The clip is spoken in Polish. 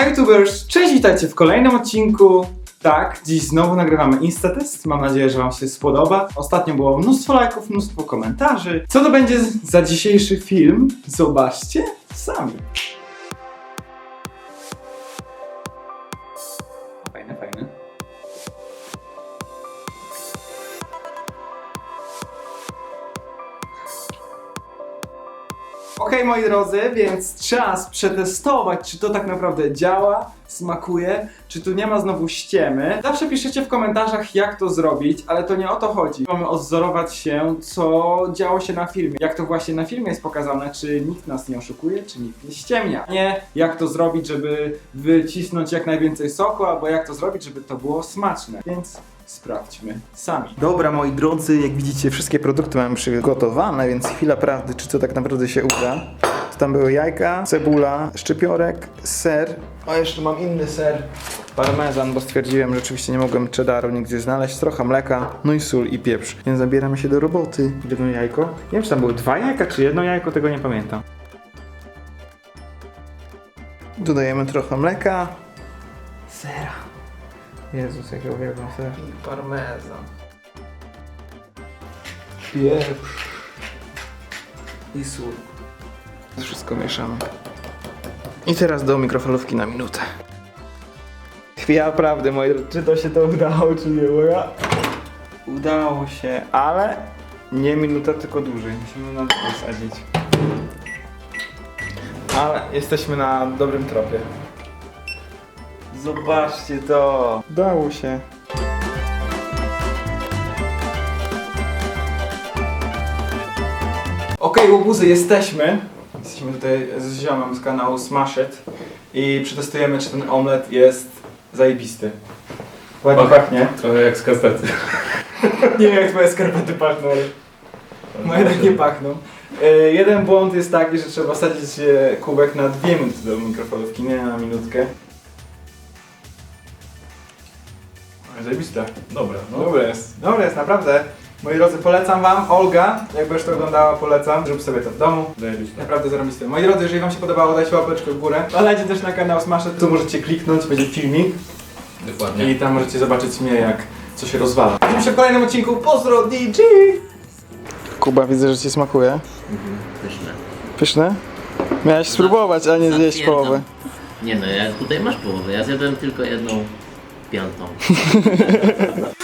Hi YouTubers, cześć, witajcie w kolejnym odcinku. Tak, dziś znowu nagrywamy Instatest. Mam nadzieję, że Wam się spodoba. Ostatnio było mnóstwo lajków, mnóstwo komentarzy. Co to będzie za dzisiejszy film? Zobaczcie sami. Okej, moi drodzy, więc czas przetestować, czy to tak naprawdę działa, smakuje, czy tu nie ma znowu ściemy. Zawsze piszecie w komentarzach, jak to zrobić, ale to nie o to chodzi. Mamy odzorować się, co działo się na filmie. Jak to właśnie na filmie jest pokazane, czy nikt nas nie oszukuje, czy nikt nie ściemnia. Nie jak to zrobić, żeby wycisnąć jak najwięcej soku, albo jak to zrobić, żeby to było smaczne. Więc sprawdźmy sami. Dobra, moi drodzy, jak widzicie, wszystkie produkty mam przygotowane, więc chwila prawdy, czy to tak naprawdę się uda. To tam były jajka, cebula, szczypiorek, ser. O, jeszcze mam inny ser. Parmezan, bo stwierdziłem, że oczywiście nie mogłem cheddaru nigdzie znaleźć. Trochę mleka, no i sól i pieprz. Więc zabieramy się do roboty. Jedno jajko. Nie wiem, czy tam były dwa jajka, czy jedno jajko, tego nie pamiętam. Dodajemy trochę mleka. Sera. Jezus, jak ja uwielbiam ser. I parmezan. Pieprz. I sól. Wszystko mieszamy. I teraz do mikrofalówki na minutę. Chwila prawdy, moi drodzy. Czy to się to udało, czy nie? Bo ja... Udało się, ale nie minuta, tylko dłużej. Musimy na dół sadzić. Ale jesteśmy na dobrym tropie. Zobaczcie to. Udało się. Okej, łobuzy, jesteśmy. Jesteśmy tutaj z ziomem z kanału Smash It i przetestujemy, czy ten omlet jest zajebisty. Ładnie Och. pachnie. Trochę jak z kastety. Nie wiem, jak twoje skarpety pachną, ale moje tak nie pachną. E, jeden błąd jest taki, że trzeba sadzić e, kubek na dwie minuty do mikrofalówki, nie na minutkę. Zajebiste. Dobra, no. Dobre jest. Dobre jest, naprawdę. Moi drodzy, polecam wam. Olga, jakby już to oglądała, polecam. Zrób sobie to w domu. Zajebiste. Naprawdę zarobiste. Moi drodzy, jeżeli wam się podobało, dajcie łapeczkę w górę. Wpadajcie też na kanał Smash It. Tu możecie kliknąć, będzie filmik. Dokładnie. I tam możecie zobaczyć mnie, jak co się rozwala. Widzimy się w kolejnym odcinku. Pozdro, DJ! Kuba, widzę, że ci smakuje. Pyszne. Pyszne? Miałeś spróbować, a nie zjeść połowę. Nie no, ja tutaj masz połowę, ja zjadłem tylko jedną ピアノさん